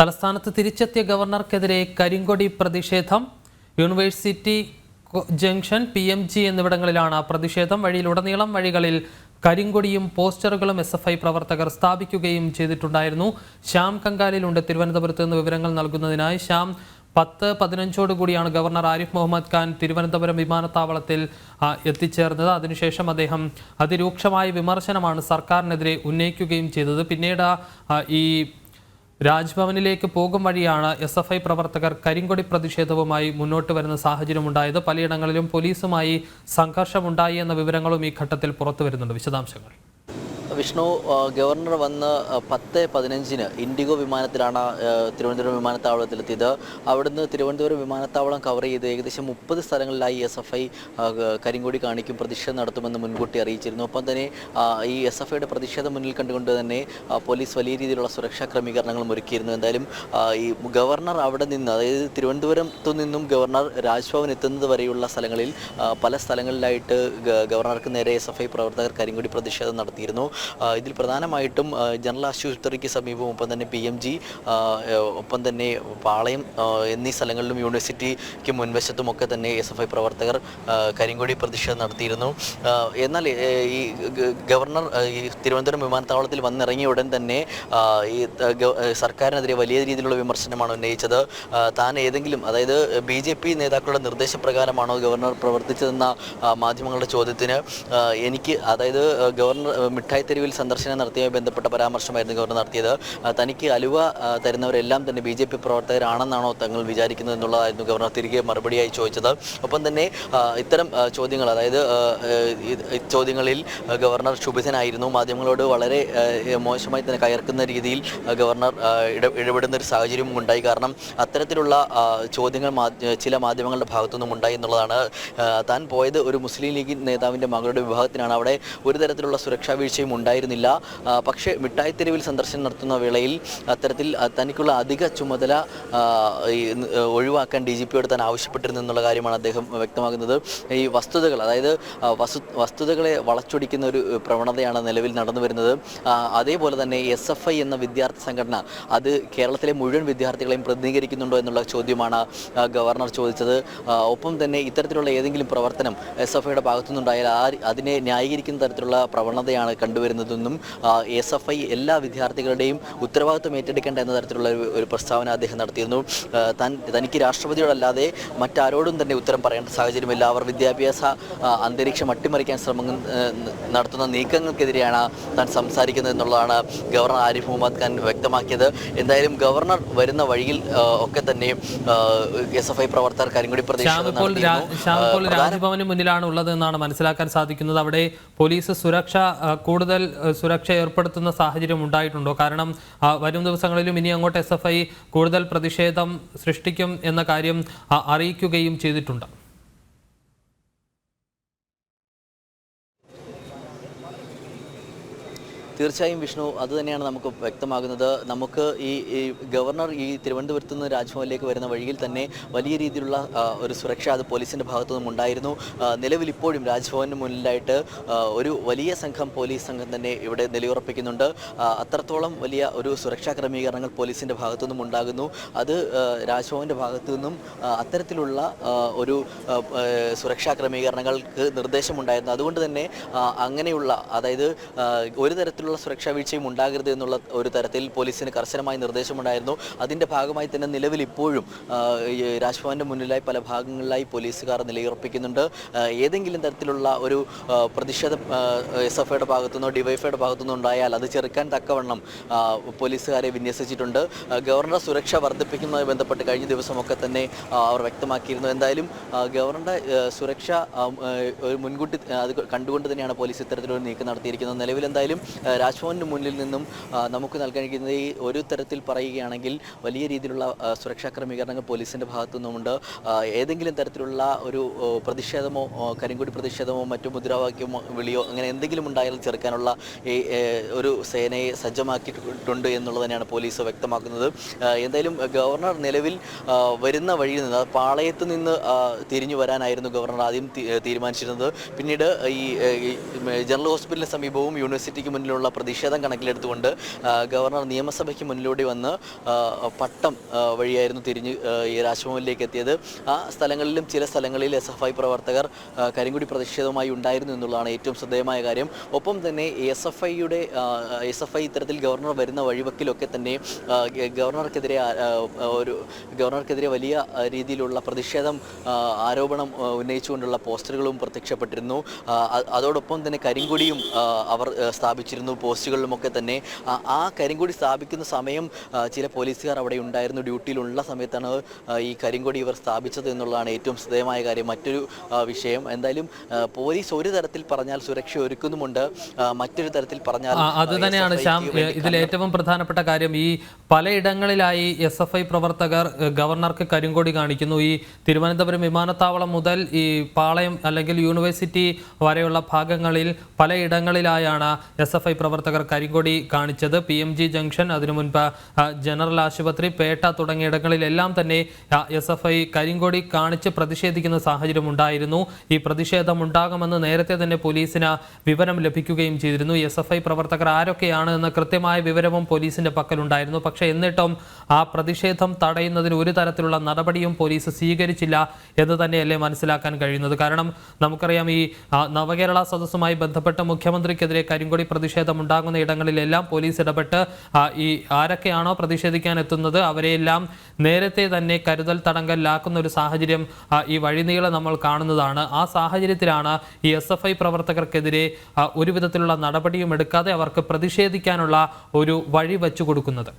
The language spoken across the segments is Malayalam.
തലസ്ഥാനത്ത് തിരിച്ചെത്തിയ ഗവർണർക്കെതിരെ കരിങ്കൊടി പ്രതിഷേധം. University junction P M G എന്നിവിടങ്ങളിലാണ് പ്രതിഷേധം. വഴിയിലുടനീളം വഴികളിൽ കരിങ്കൊടിയും പോസ്റ്ററുകളും എസ് എഫ് ഐ പ്രവർത്തകർ സ്ഥാപിക്കുകയും ചെയ്തിട്ടുണ്ടായിരുന്നു. ശ്യാം കങ്കാലിലുണ്ട്. തിരുവനന്തപുരത്ത് നിന്ന് വിവരങ്ങൾ നൽകുന്നതിനായി ശ്യാം പത്ത് പതിനഞ്ചോട് കൂടിയാണ് ഗവർണർ ആരിഫ് മുഹമ്മദ് ഖാൻ തിരുവനന്തപുരം വിമാനത്താവളത്തിൽ എത്തിച്ചേർന്നത്. അതിനുശേഷം അദ്ദേഹം അതിരൂക്ഷമായ വിമർശനമാണ് സർക്കാരിനെതിരെ ഉന്നയിക്കുകയും ചെയ്തത്. പിന്നീട് ഈ രാജ്ഭവനിലേക്ക് പോകും വഴിയാണ് എസ് എഫ് ഐ പ്രവർത്തകർ കരിങ്കൊടി പ്രതിഷേധവുമായി മുന്നോട്ട് വരുന്ന സാഹചര്യമുണ്ടായത്. പലയിടങ്ങളിലും പോലീസുമായി സംഘർഷമുണ്ടായി എന്ന വിവരങ്ങളും ഈ ഘട്ടത്തിൽ പുറത്തു വരുന്നുണ്ട് വിശദാംശങ്ങൾ. വിഷ്ണു ഗവർണർ വന്ന് പത്ത് പതിനഞ്ചിന് ഇൻഡിഗോ വിമാനത്തിലാണ് തിരുവനന്തപുരം വിമാനത്താവളത്തിലെത്തിയത്. അവിടുന്ന് തിരുവനന്തപുരം വിമാനത്താവളം കവർ ചെയ്ത് ഏകദേശം മുപ്പത് സ്ഥലങ്ങളിലായി എസ് എഫ് ഐ കരിങ്കൊടി കാണിക്കും പ്രതിഷേധം നടത്തുമെന്ന് മുൻകൂട്ടി അറിയിച്ചിരുന്നു. ഒപ്പം തന്നെ ഈ എസ് എഫ് ഐയുടെ പ്രതിഷേധം മുന്നിൽ കണ്ടുകൊണ്ട് തന്നെ പോലീസ് വലിയ രീതിയിലുള്ള സുരക്ഷാ ക്രമീകരണങ്ങളും ഒരുക്കിയിരുന്നു. എന്തായാലും ഈ ഗവർണർ അവിടെ നിന്ന് അതായത് തിരുവനന്തപുരത്തു നിന്നും ഗവർണർ രാജ്ഭവൻ എത്തുന്നത് വരെയുള്ള സ്ഥലങ്ങളിൽ പല സ്ഥലങ്ങളിലായിട്ട് ഗവർണർക്ക് നേരെ എസ് എഫ് ഐ പ്രവർത്തകർ കരിങ്കൊടി പ്രതിഷേധം നടത്തിയിരുന്നു. ഇതിൽ പ്രധാനമായിട്ടും ജനറൽ ആശുപത്രിക്ക് സമീപം ഒപ്പം തന്നെ പി എം ജി ഒപ്പം തന്നെ പാളയം എന്നീ സ്ഥലങ്ങളിലും യൂണിവേഴ്സിറ്റിക്ക് മുൻവശത്തുമൊക്കെ തന്നെ എസ് എഫ് ഐ പ്രവർത്തകർ കരിങ്കൊടി പ്രതിഷേധം നടത്തിയിരുന്നു. എന്നാൽ ഈ ഗവർണർ ഈ തിരുവനന്തപുരം വിമാനത്താവളത്തിൽ വന്നിറങ്ങിയ ഉടൻ തന്നെ ഈ സർക്കാരിനെതിരെ വലിയ രീതിയിലുള്ള വിമർശനമാണ് ഉന്നയിച്ചത്. താൻ ഏതെങ്കിലും അതായത് ബി ജെ പി നേതാക്കളുടെ നിർദ്ദേശപ്രകാരമാണോ ഗവർണർ പ്രവർത്തിച്ചതെന്ന മാധ്യമങ്ങളുടെ ചോദ്യത്തിന് എനിക്ക് അതായത് ഗവർണർ മിഠായി തെരുവിൽ സന്ദർശനം നടത്തിയതുമായി ബന്ധപ്പെട്ട പരാമർശമായിരുന്നു ഗവർണർ നടത്തിയത്. തനിക്ക് അലുവ തരുന്നവരെല്ലാം തന്നെ ബി ജെ പി പ്രവർത്തകരാണെന്നാണോ തങ്ങൾ വിചാരിക്കുന്നത് എന്നുള്ളതായിരുന്നു ഗവർണർ തിരികെ മറുപടിയായി ചോദിച്ചത്. ഒപ്പം തന്നെ ഇത്തരം ചോദ്യങ്ങൾ അതായത് ചോദ്യങ്ങളിൽ ഗവർണർ ക്ഷുഭിതനായിരുന്നു. മാധ്യമങ്ങളോട് വളരെ മോശമായി തന്നെ കയർക്കുന്ന രീതിയിൽ ഗവർണർ ഇടപെടുന്ന ഒരു സാഹചര്യവും ഉണ്ടായി. കാരണം അത്തരത്തിലുള്ള ചോദ്യങ്ങൾ ചില മാധ്യമങ്ങളുടെ ഭാഗത്തുനിന്നും ഉണ്ടായി എന്നുള്ളതാണ്. താൻ പോയത് ഒരു മുസ്ലിം ലീഗ് നേതാവിന്റെ മകളുടെ വിഭാഗത്തിനാണ് അവിടെ ഒരു തരത്തിലുള്ള സുരക്ഷാ വീഴ്ചയും ഉണ്ടായിരുന്നില്ല. പക്ഷേ മിഠായിത്തെരുവിൽ സന്ദർശനം നടത്തുന്ന വേളയിൽ അത്തരത്തിൽ തനിക്കുള്ള അധിക ചുമതല ഒഴിവാക്കാൻ ഡി ജി പിയോട് താൻ ആവശ്യപ്പെട്ടിരുന്നു എന്നുള്ള കാര്യമാണ് അദ്ദേഹം വ്യക്തമാക്കുന്നത്. ഈ വസ്തുതകൾ അതായത് വസ്തു വസ്തുതകളെ വളച്ചൊടിക്കുന്ന ഒരു പ്രവണതയാണ് നിലവിൽ നടന്നു വരുന്നത്. അതേപോലെ തന്നെ എസ് എഫ് ഐ എന്ന വിദ്യാർത്ഥി സംഘടന അത് കേരളത്തിലെ മുഴുവൻ വിദ്യാർത്ഥികളെയും പ്രതിനിധീകരിക്കുന്നുണ്ടോ എന്നുള്ള ചോദ്യമാണ് ഗവർണർ ചോദിച്ചത്. ഒപ്പം തന്നെ ഇത്തരത്തിലുള്ള ഏതെങ്കിലും പ്രവർത്തനം എസ് എഫ് ഐയുടെ ഭാഗത്തുനിന്നുണ്ടായാൽ അതിനെ ന്യായീകരിക്കുന്ന തരത്തിലുള്ള പ്രവണതയാണ് കണ്ടുവരുന്നതെന്നും എസ് എഫ് ഐ എല്ലാ വിദ്യാർത്ഥികളുടെയും ഉത്തരവാദിത്വം ഏറ്റെടുക്കേണ്ട എന്ന തരത്തിലുള്ള ഒരു പ്രസ്താവന അദ്ദേഹം നടത്തിയിരുന്നു. താൻ തനിക്ക് രാഷ്ട്രപതിയോടല്ലാതെ മറ്റാരോടും തന്നെ ഉത്തരം പറയേണ്ട സാഹചര്യമില്ല. അവർ വിദ്യാഭ്യാസ അന്തരീക്ഷം അട്ടിമറിക്കാൻ ശ്രമം നടത്തുന്ന നീക്കങ്ങൾക്കെതിരെയാണ് താൻ സംസാരിക്കുന്നത് എന്നുള്ളതാണ് ഗവർണർ ആരിഫ് മുഹമ്മദ് ഖാൻ വ്യക്തമാക്കിയത്. എന്തായാലും ഗവർണർ വരുന്ന വഴിയിൽ ഒക്കെ തന്നെ എസ് എഫ് ഐ പ്രവർത്തകർ കരിങ്കുടി പ്രദേശത്ത് രാജ്ഭവന് മുന്നിലാണ് ഉള്ളത് എന്നാണ് മനസ്സിലാക്കാൻ സാധിക്കുന്നത്. അവിടെ പോലീസ് സുരക്ഷ ആ, സുരക്ഷ ഏർപ്പെടുത്തുന്ന സാഹചര്യം ഉണ്ടായിട്ടുണ്ടോ? കാരണം വരും ദിവസങ്ങളിലും ഇനി അങ്ങോട്ട് എസ് കൂടുതൽ പ്രതിഷേധം സൃഷ്ടിക്കും എന്ന കാര്യം അറിയിക്കുകയും ചെയ്തിട്ടുണ്ട്. തീർച്ചയായും വിഷ്ണു അത് തന്നെയാണ് നമുക്ക് വ്യക്തമാകുന്നത്. നമുക്ക് ഈ ഗവർണർ ഈ തിരുവനന്തപുരത്ത് നിന്ന് രാജ്ഭവനിലേക്ക് വരുന്ന വഴിയിൽ തന്നെ വലിയ രീതിയിലുള്ള ഒരു സുരക്ഷ അത് പോലീസിന്റെ ഭാഗത്തു നിന്നും ഉണ്ടായിരുന്നു. നിലവിൽ ഇപ്പോഴും രാജ്ഭവന് മുന്നിലായിട്ട് ഒരു വലിയ സംഘം പോലീസ് സംഘം തന്നെ ഇവിടെ നിലയുറപ്പിക്കുന്നുണ്ട്. അത്രത്തോളം വലിയ ഒരു സുരക്ഷാ ക്രമീകരണങ്ങൾ പോലീസിന്റെ ഭാഗത്തു നിന്നും ഉണ്ടാകുന്നു. അത് രാജ്ഭവന്റെ ഭാഗത്തു നിന്നും അത്തരത്തിലുള്ള ഒരു സുരക്ഷാ ക്രമീകരണങ്ങൾക്ക് നിർദ്ദേശമുണ്ടായിരുന്നു. അതുകൊണ്ട് തന്നെ അങ്ങനെയുള്ള അതായത് ഒരു തരത്തിലുള്ള സുരക്ഷാ വീഴ്ചയും ഉണ്ടാകരുത് എന്നുള്ള ഒരു തരത്തിൽ പോലീസിന് കർശനമായ നിർദ്ദേശമുണ്ടായിരുന്നു. അതിന്റെ ഭാഗമായി തന്നെ നിലവിൽ ഇപ്പോഴും രാജ്ഭവന്റെ മുന്നിലായി പല ഭാഗങ്ങളിലായി പോലീസുകാർ നിലയുറപ്പിക്കുന്നുണ്ട്. ഏതെങ്കിലും തരത്തിലുള്ള ഒരു പ്രതിഷേധം എസ് എഫ് ഐയുടെ ഭാഗത്തുനിന്നോ ഡിവൈഫൈയുടെ ഭാഗത്തുനിന്നോ ഉണ്ടായാൽ അത് ചെറുക്കാൻ തക്കവണ്ണം പോലീസുകാരെ വിന്യസിച്ചിട്ടുണ്ട്. ഗവർണർ സുരക്ഷ വർദ്ധിപ്പിക്കുന്നതുമായി ബന്ധപ്പെട്ട് കഴിഞ്ഞ ദിവസമൊക്കെ തന്നെ അവർ വ്യക്തമാക്കിയിരുന്നു. എന്തായാലും ഗവർണറുടെ സുരക്ഷ ഒരു മുൻകൂട്ടി അത് കണ്ടുകൊണ്ട് തന്നെയാണ് പോലീസ് ഇത്തരത്തിലൊരു നീക്കം നടത്തിയിരിക്കുന്നത്. നിലവിൽ എന്തായാലും രാജ്ഭവന് മുന്നിൽ നിന്നും നമുക്ക് നൽകിയിരിക്കുന്നത് ഈ ഒരു തരത്തിൽ പറയുകയാണെങ്കിൽ വലിയ രീതിയിലുള്ള സുരക്ഷാ ക്രമീകരണങ്ങൾ പോലീസിന്റെ ഭാഗത്തു നിന്നുമുണ്ട് ഏതെങ്കിലും തരത്തിലുള്ള ഒരു പ്രതിഷേധമോ കരിങ്കുടി പ്രതിഷേധമോ മറ്റു മുദ്രാവാക്യമോ വിളിയോ അങ്ങനെ എന്തെങ്കിലും ഉണ്ടായാൽ ചെറുക്കാനുള്ള ഈ, ഒരു സേനയെ സജ്ജമാക്കിയിട്ടുണ്ട് എന്നുള്ളത് തന്നെയാണ് പോലീസ് വ്യക്തമാക്കുന്നത്. എന്തായാലും ഗവർണർ നിലവിൽ വരുന്ന വഴിയിൽ നിന്ന് പാളയത്ത് നിന്ന് തിരിഞ്ഞു വരാനായിരുന്നു ഗവർണർ ആദ്യം തീരുമാനിച്ചിരുന്നത്. പിന്നീട് ഈ ജനറൽ ഹോസ്പിറ്റലിന് സമീപവും യൂണിവേഴ്സിറ്റിക്ക് മുന്നിലുള്ള ഇത്തരത്തിലുള്ള പ്രതിഷേധം കണക്കിലെടുത്തുകൊണ്ട് ഗവർണർ നിയമസഭയ്ക്ക് മുന്നിലൂടെ വന്ന് പട്ടം വഴിയായിരുന്നു തിരിഞ്ഞ് ഈ രാജ്ഭവനിലേക്ക് എത്തിയത്. ആ സ്ഥലങ്ങളിലും ചില സ്ഥലങ്ങളിൽ എസ് എഫ് ഐ പ്രവർത്തകർ കരിങ്കുടി പ്രതിഷേധവുമായി ഉണ്ടായിരുന്നു എന്നുള്ളതാണ് ഏറ്റവും ശ്രദ്ധേയമായ കാര്യം. ഒപ്പം തന്നെ എസ് എഫ് ഐയുടെ എസ് എഫ് ഐ ഇത്തരത്തിൽ ഗവർണർ വരുന്ന വഴിവക്കിലൊക്കെ തന്നെ ഗവർണർക്കെതിരെ ഒരു ഗവർണർക്കെതിരെ വലിയ രീതിയിലുള്ള പ്രതിഷേധം ആരോപണം ഉന്നയിച്ചുകൊണ്ടുള്ള പോസ്റ്ററുകളും പ്രത്യക്ഷപ്പെട്ടിരുന്നു. അതോടൊപ്പം തന്നെ കരിങ്കുടിയും അവർ ആ, സ്ഥാപിച്ചിരുന്നു പോസ്റ്റുകളിലുമൊക്കെ തന്നെ. ആ, കരിങ്കൊടി സ്ഥാപിക്കുന്ന സമയം ചില പോലീസുകാർ അവിടെ ഉണ്ടായിരുന്നു. ഡ്യൂട്ടിയിലുള്ള സമയത്താണ് ഈ കരിങ്കൊടി ഇവർ സ്ഥാപിച്ചത് എന്നുള്ളതാണ് ഏറ്റവും ശ്രദ്ധേയമായ കാര്യം. മറ്റൊരു വിഷയം എന്തായാലും പോലീസ് ഒരു തരത്തിൽ പറഞ്ഞാൽ സുരക്ഷ ഒരുക്കുന്നുമുണ്ട്. മറ്റൊരു തരത്തിൽ പറഞ്ഞാൽ അത് തന്നെയാണ് ശ്യാം ഇതിൽ ഏറ്റവും പ്രധാനപ്പെട്ട കാര്യം ഈ പലയിടങ്ങളിലായി എസ് എഫ് ഐ പ്രവർത്തകർ ഗവർണർക്ക് കരിങ്കൊടി കാണിക്കുന്നു. ഈ തിരുവനന്തപുരം വിമാനത്താവളം മുതൽ ഈ പാളയം അല്ലെങ്കിൽ യൂണിവേഴ്സിറ്റി വരെയുള്ള ഭാഗങ്ങളിൽ പലയിടങ്ങളിലായാണ് എസ് എഫ് ഐ പ്രവർത്തകർ കരിങ്കൊടി കാണിച്ചത്. പി എം ജി ജംഗ്ഷൻ അതിനു മുൻപ് ജനറൽ ആശുപത്രി പേട്ട തുടങ്ങിയിടങ്ങളിലെല്ലാം തന്നെ എസ് എഫ് ഐ കരിങ്കൊടി കാണിച്ച് പ്രതിഷേധിക്കുന്ന സാഹചര്യം ഉണ്ടായിരുന്നു. ഈ പ്രതിഷേധം ഉണ്ടാകുമെന്ന് നേരത്തെ തന്നെ പോലീസിന് വിവരം ലഭിക്കുകയും ചെയ്തിരുന്നു. എസ് എഫ് ഐ പ്രവർത്തകർ ആരൊക്കെയാണ് എന്ന കൃത്യമായ വിവരവും പോലീസിന്റെ പക്കലുണ്ടായിരുന്നു. പക്ഷേ എന്നിട്ടും ആ പ്രതിഷേധം തടയുന്നതിന് ഒരു തരത്തിലുള്ള നടപടിയും പോലീസ് സ്വീകരിച്ചില്ല എന്ന് തന്നെയല്ലേ മനസ്സിലാക്കാൻ കഴിയുന്നത്. കാരണം നമുക്കറിയാം ഈ നവകേരള സദസ്സുമായി ബന്ധപ്പെട്ട് മുഖ്യമന്ത്രിക്കെതിരെ കരിങ്കൊടി പ്രതിഷേധം ഉണ്ടാകുന്ന ഇടങ്ങളിലെല്ലാം പോലീസ് ഇടപെട്ട് ഈ ആരൊക്കെയാണോ പ്രതിഷേധിക്കാൻ എത്തുന്നത് അവരെയെല്ലാം നേരത്തെ തന്നെ കരുതൽ തടങ്കലിലാക്കുന്ന ഒരു സാഹചര്യം ഈ വഴിനീളം നമ്മൾ കാണുന്നതാണ്. ആ സാഹചര്യത്തിലാണ് ഈ എസ് എഫ് ഐ പ്രവർത്തകർക്കെതിരെ ഒരു വിധത്തിലുള്ള നടപടിയും എടുക്കാതെ അവർക്ക് പ്രതിഷേധിക്കാനുള്ള ഒരു വഴി വെച്ചു കൊടുക്കുന്നത്.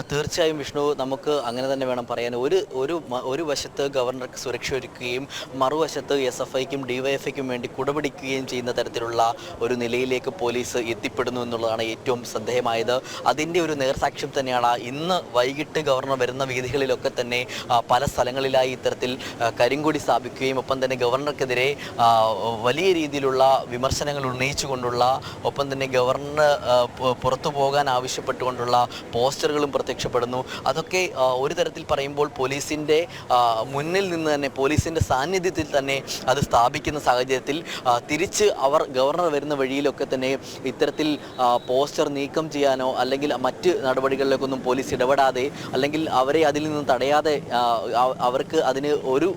തീർച്ചയായും വിഷ്ണു നമുക്ക് അങ്ങനെ തന്നെ വേണം പറയാൻ. ഒരു ഒരു ഒരു വശത്ത് ഗവർണർക്ക് സുരക്ഷ ഒരുക്കുകയും മറുവശത്ത് എസ് എഫ് ഐക്കും ഡിവൈഎഫ്ഐക്കും വേണ്ടി കുടപിടിക്കുകയും ചെയ്യുന്ന തരത്തിലുള്ള ഒരു നിലയിലേക്ക് പോലീസ് എത്തിപ്പെടുന്നു എന്നുള്ളതാണ് ഏറ്റവും ശ്രദ്ധേയമായത് അതിന്റെ ഒരു നേർസാക്ഷ്യം തന്നെയാണ് ഇന്ന് വൈകിട്ട് ഗവർണർ വരുന്ന വീഥികളിലൊക്കെ തന്നെ പല സ്ഥലങ്ങളിലായി ഇത്തരത്തിൽ കരിങ്കൊടി സ്ഥാപിക്കുകയും ഒപ്പം തന്നെ ഗവർണർക്കെതിരെ വലിയ രീതിയിലുള്ള വിമർശനങ്ങൾ ഉന്നയിച്ചുകൊണ്ടുള്ള ഒപ്പം തന്നെ ഗവർണർ പുറത്തു പോകാൻ ആവശ്യപ്പെട്ടുകൊണ്ടുള്ള പോസ്റ്ററുകളും പ്രത്യക്ഷപ്പെടുന്നു. അതൊക്കെ ഒരു തരത്തിൽ പറയുമ്പോൾ പോലീസിന്റെ മുന്നിൽ നിന്ന് തന്നെ പോലീസിന്റെ സാന്നിധ്യത്തിൽ തന്നെ അത് സ്ഥാപിക്കുന്ന സാഹചര്യത്തിൽ തിരിച്ച് അവർ ഗവർണർ വരുന്ന വഴിയിലൊക്കെ തന്നെ ഇത്തരത്തിൽ പോസ്റ്റർ നീക്കം ചെയ്യാനോ അല്ലെങ്കിൽ മറ്റ് നടപടികളിലേക്കൊന്നും പോലീസ് ഇടപെടാതെ അല്ലെങ്കിൽ അവരെ അതിൽ നിന്ന് തടയാതെ അവർക്ക് അതിന് ഒരു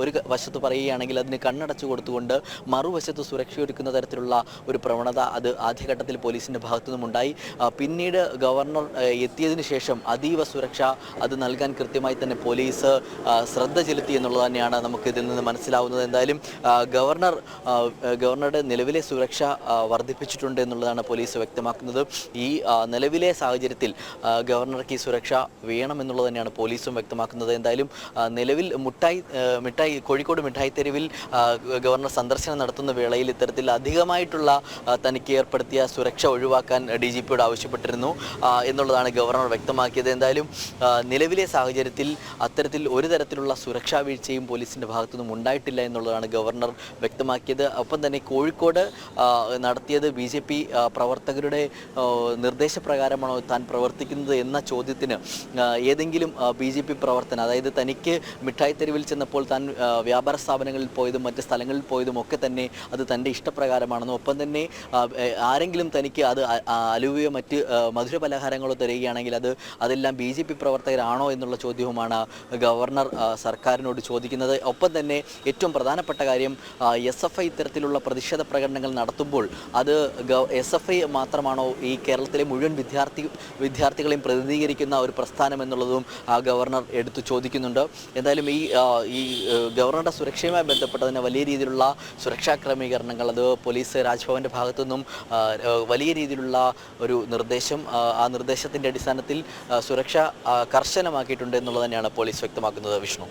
ഒരു വശത്ത് പറയുകയാണെങ്കിൽ അതിന് കണ്ണടച്ചു കൊടുത്തുകൊണ്ട് മറുവശത്ത് സുരക്ഷയൊരുക്കുന്ന തരത്തിലുള്ള ഒരു പ്രവണത അത് ആദ്യഘട്ടത്തിൽ പോലീസിന്റെ ഭാഗത്തു നിന്നുമുണ്ടായി പിന്നീട് ഗവർണർ എത്തിയതിനു ശേഷം അതീവ സുരക്ഷ അത് നൽകാൻ കൃത്യമായി തന്നെ പോലീസ് ശ്രദ്ധ ചെലുത്തി എന്നുള്ളത് തന്നെയാണ് നമുക്ക് ഇതിൽ നിന്ന് മനസ്സിലാവുന്നത്. എന്തായാലും ഗവർണർ ഗവർണറുടെ നിലവിലെ സുരക്ഷ വർദ്ധിപ്പിച്ചിട്ടുണ്ട് എന്നുള്ളതാണ് പോലീസ് വ്യക്തമാക്കുന്നത്. ഈ നിലവിലെ സാഹചര്യത്തിൽ ഗവർണർക്ക് ഈ സുരക്ഷ വേണമെന്നുള്ളത് തന്നെയാണ് പോലീസും വ്യക്തമാക്കുന്നത്. എന്തായാലും നിലവിൽ മുട്ടായി മിഠായി കോഴിക്കോട് മിഠായി തെരുവിൽ ഗവർണർ സന്ദർശനം നടത്തുന്ന വേളയിൽ ഇത്തരത്തിൽ അധികമായിട്ടുള്ള തനിക്ക് ഏർപ്പെടുത്തിയ സുരക്ഷ ഒഴിവാക്കാൻ ഡി ജി പിയോട് ആവശ്യപ്പെട്ടിരുന്നു ആ, എന്നുള്ളതാണ് ഗവർണർ വ്യക്തമാക്കിയത്. എന്തായാലും നിലവിലെ സാഹചര്യത്തിൽ അത്തരത്തിൽ ഒരു തരത്തിലുള്ള സുരക്ഷാ വീഴ്ചയും പോലീസിന്റെ ഭാഗത്തുനിന്നും ഉണ്ടായിട്ടില്ല എന്നുള്ളതാണ് ഗവർണർ വ്യക്തമാക്കിയത്. ഒപ്പം തന്നെ കോഴിക്കോട് നടത്തിയത് ബി ജെ പി പ്രവർത്തകരുടെ നിർദ്ദേശപ്രകാരമാണോ താൻ പ്രവർത്തിക്കുന്നത് എന്ന ചോദ്യത്തിന് ഏതെങ്കിലും ബി ജെ പി പ്രവർത്തനം അതായത് തനിക്ക് മിഠായി തെരുവിൽ ചെന്നപ്പോൾ താൻ വ്യാപാര സ്ഥാപനങ്ങളിൽ പോയതും മറ്റ് സ്ഥലങ്ങളിൽ പോയതും ഒക്കെ തന്നെ അത് തന്റെ ഇഷ്ടപ്രകാരമാണെന്നും ഒപ്പം തന്നെ ആരെങ്കിലും തനിക്ക് അത് അലുവയോ മറ്റ് മധുരപലഹാരങ്ങളോ മധുര തരികയാണെങ്കിൽ അത് അതെല്ലാം ബി ജെ പി പ്രവർത്തകരാണോ എന്നുള്ള ചോദ്യവുമാണ് ഗവർണർ സർക്കാരിനോട് ചോദിക്കുന്നത്. ഒപ്പം തന്നെ ഏറ്റവും പ്രധാനപ്പെട്ട കാര്യം എസ് എഫ് ഐ ഇത്തരത്തിലുള്ള പ്രതിഷേധ പ്രകടനങ്ങൾ നടത്തുമ്പോൾ അത് എസ് എഫ് ഐ മാത്രമാണോ ഈ കേരളത്തിലെ മുഴുവൻ വിദ്യാർത്ഥി വിദ്യാർത്ഥികളെയും പ്രതിനിധീകരിക്കുന്ന ഒരു പ്രസ്ഥാനം എന്നുള്ളതും ഗവർണർ എടുത്തു ചോദിക്കുന്നുണ്ട്. എന്തായാലും ഈ ഈ ഗവർണറുടെ സുരക്ഷയുമായി ബന്ധപ്പെട്ട് തന്നെ വലിയ രീതിയിലുള്ള സുരക്ഷാ ക്രമീകരണങ്ങൾ അത് പോലീസ് രാജ്ഭവന്റെ ഭാഗത്തു നിന്നും വലിയ രീതിയിലുള്ള ഒരു നിർദ്ദേശം ആ, ആ അടിസ്ഥാനത്തിൽ സുരക്ഷ കർശനമാക്കിയിട്ടുണ്ട് എന്നുള്ളത് തന്നെയാണ് പോലീസ് വ്യക്തമാക്കുന്നത് വിഷ്ണു.